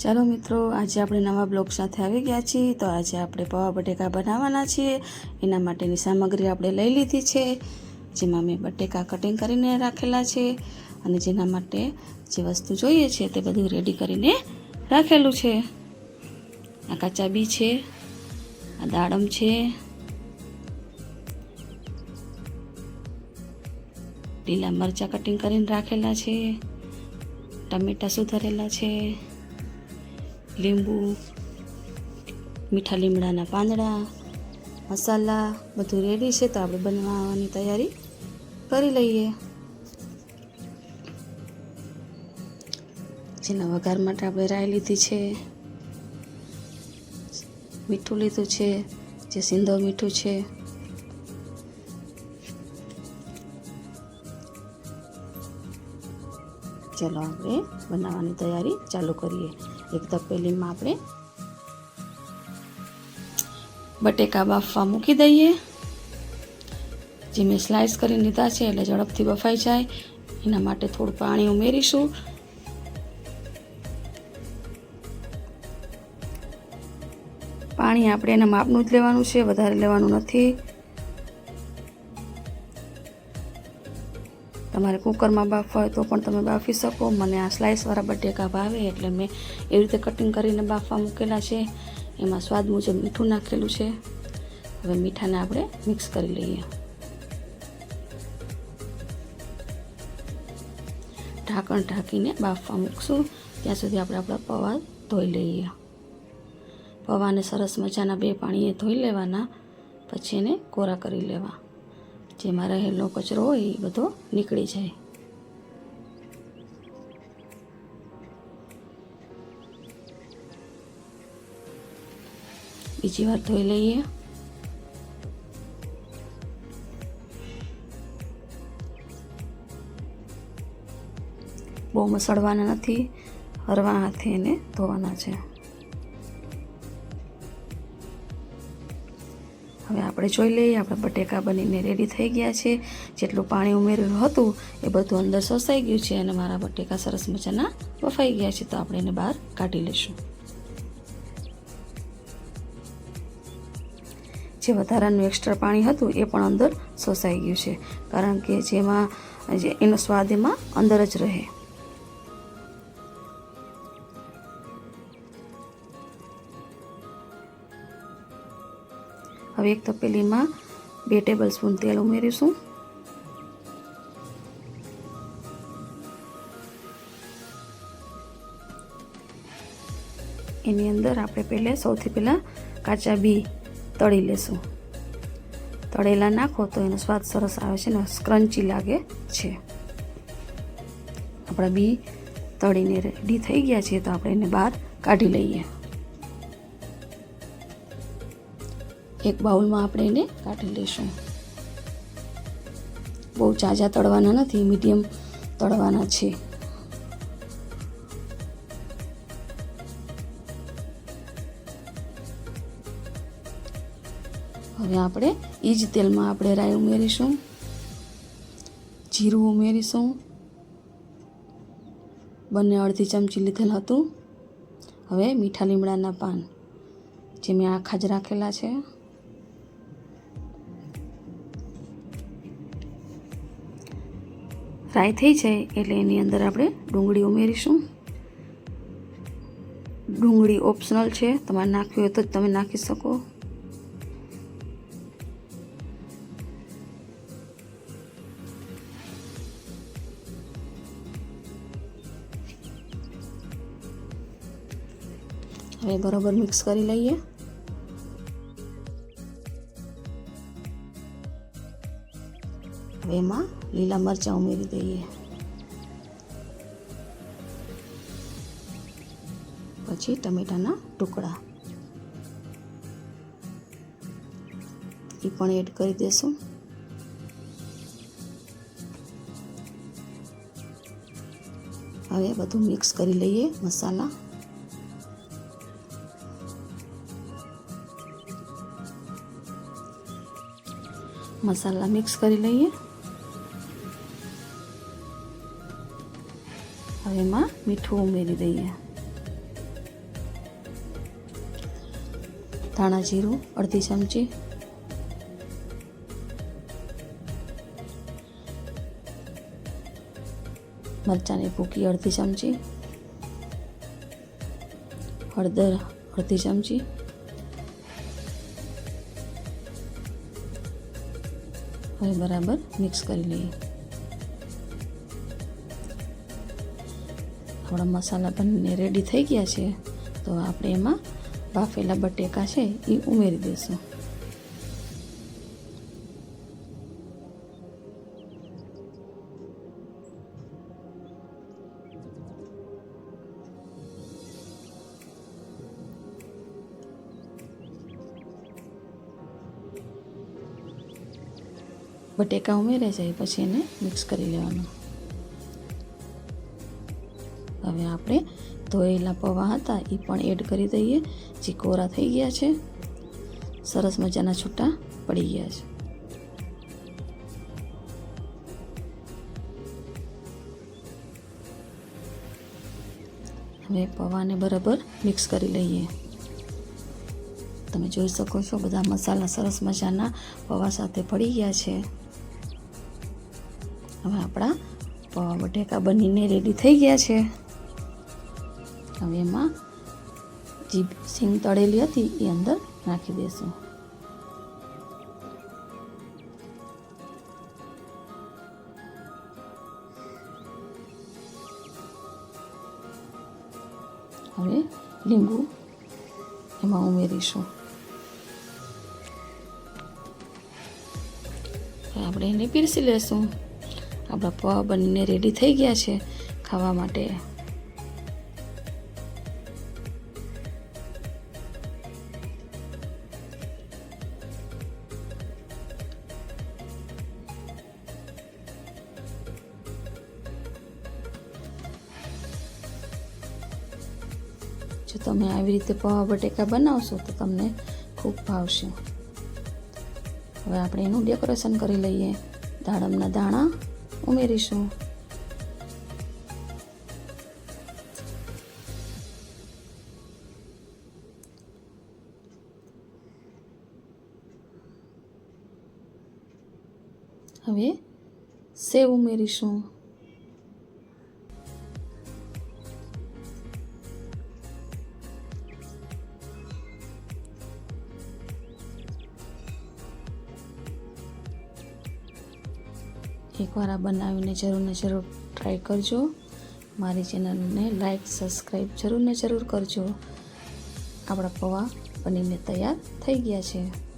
ચાલો મિત્રો, આજે આપણે નવા બ્લોગ સાથે આવી ગયા છીએ. તો આજે આપણે પૌવા બટેકા બનાવવાના છીએ. એના માટેની સામગ્રી આપણે લઈ લીધી છે, જેમાં મેં બટેકા કટિંગ કરીને રાખેલા છે અને જેના માટે જે વસ્તુ જોઈએ છે તે બધું રેડી કરીને રાખેલું છે. આ કાચા બી છે, આ દાડમ છે, લીલા મરચાં કટિંગ કરીને રાખેલા છે, ટમેટા સુધારેલા છે લીંબુ, મીઠા લીમડાના પાંદડા, મસાલા બધું રેડી છે તો આપણે બનાવવાની તૈયારી કરી લઈએ. જેના વઘાર માટે આપણે રાઈ લીધી છે, મીઠું લીધું છે, જે સિંધો મીઠું છે. ચાલો આપણે બનાવવાની તૈયારી ચાલુ કરીએ. એક તપેલીમાં આપણે બટેકા બાફવા મૂકી દઈએ. જે મેં સ્લાઇસ કરી લીધા છે એટલે ઝડપથી બફાઈ જાય. એના માટે થોડું પાણી ઉમેરીશું. પાણી આપણે એના માપનું જ લેવાનું છે, વધારે લેવાનું નથી. તમારે કુકરમાં બાફવા હોય તો પણ તમે બાફી શકો. મને આ સ્લાઇસવાળા બટેકા ભાવે એટલે મેં એવી રીતે કટિંગ કરીને બાફવા મૂકેલા છે. એમાં સ્વાદ મુજબ મીઠું નાખેલું છે. હવે મીઠાને આપણે મિક્સ કરી લઈએ. ઢાંકણ ઢાંકીને બાફવા મૂકશું. ત્યાં સુધી આપણે આપણા પૌવા ધોઈ લઈએ. પૌવાને સરસ મજાના બે પાણીએ ધોઈ લેવાના. પછી એને કોરા કરી લેવા. જેમાં રહેલો કચરો હોય એ બધો નીકળી જાય. બીજી વાર ધોઈ લઈએ. બહુ મસળવાના નથી. હરવા હાથે એને ધોવાના છે. હવે આપણે જોઈ લઈએ, આપણા બટેકા બનીને રેડી થઈ ગયા છે. જેટલું પાણી ઉમેર્યું હતું, એ બધું અંદર સોસાઈ ગયું છે અને મારા બટેકા સરસ મજાના બફાઈ ગયા છે. તો આપણે એને બહાર કાઢી લઈશું. જે વધારાનું એક્સ્ટ્રા પાણી હતું, એ પણ અંદર સોસાઈ ગયું છે. કારણ કે જેમાં એનો સ્વાદ એમાં અંદર જ રહે. હવે એક તપેલીમાં બે ટેબલ સ્પૂન તેલ ઉમેરીશું. એની અંદર આપણે પહેલે સૌથી પહેલાં કાચા બી તળી લેશું. તળેલા નાખો તો એનો સ્વાદ સરસ આવે છે ને સ્ક્રન્ચી લાગે છે. આપણા બી તળીને રેડી થઈ ગયા છે તો આપણે એને બહાર કાઢી લઈએ. એક બાઉલમાં આપણે એને કાઢી લઈશું. બહુ ચાજા તળવાના નથી, મીડિયમ તળવાના છે. હવે આપણે એ જ તેલમાં આપણે રાઈ ઉમેરીશું, જીરું ઉમેરીશું. બંને અડધી ચમચી લીધેલ હતું. હવે મીઠા લીમડાના પાન, જે મેં આખા જ રાખેલા છે. ફ્રાય થઈ જાય એટલે એની અંદર આપણે ડુંગળી ઉમેરીશું. ડુંગળી ઓપ્શનલ છે, તમારે નાખવી હોય તો જ તમે નાખી શકો. હવે બરાબર મિક્સ કરી લઈએ. હવે એમાં લીલા મરચાં ઉમેરી દઈએ. પછી ટમેટાના ટુકડા. એ પણ એડ કરી દેશું. હવે બધું મિક્સ કરી લઈએ મસાલા. મસાલા મિક્સ કરી લઈએ. હવે એમાં મીઠું ઉમેરી દઈએ ધાણા જીરું અડધી ચમચી મરચાંની ભૂકી અડધી ચમચી હળદર અડધી ચમચી હવે બરાબર મિક્સ કરી લઈએ આપણા મસાલા બનીને રેડી થઈ ગયા છે, તો આપણે એમાં બાફેલા બટેકા છે એ ઉમેરી દઈશું. બટેકા ઉમેર્યા જાય પછી એને મિક્સ કરી લેવાનું. હવે આપણે ધોયેલા પૌવા હતા એ પણ એડ કરી દઈએ. જે કોરા થઈ ગયા છે, સરસ મજાના છૂટા પડી ગયા છે. હવે પૌવાને બરાબર મિક્સ કરી લઈએ. તમે જોઈ શકો છો, બધા મસાલા સરસ મજાના પૌવા સાથે પડી ગયા છે. હવે આપણા પૌવા બટેકા બનીને રેડી થઈ ગયા છે. હવે એમાં જે સિંગ તળેલી હતી, એ અંદર નાખી દઈશું હવે લીંબુ એમાં ઉમેરીશું. આપણે એને પીરસી લેશું. આપણા પવા બનીને રેડી થઈ ગયા છે ખાવા માટે. જો તમે આવી રીતે પૌવા બટેકા બનાવશો તો તમને ખૂબ ભાવશે. હવે આપણે એનું ડેકોરેશન કરી લઈએ. દાડમના દાણા ઉમેરીશું. હવે સેવ ઉમેરીશું. એકવાર આ બનાવીને જરૂર ને જરૂર ટ્રાય કરજો. મારી ચેનલને લાઈક સબસ્ક્રાઈબ જરૂર ને જરૂર કરજો. આપણા પૌવા બનીને તૈયાર થઈ ગયા છે.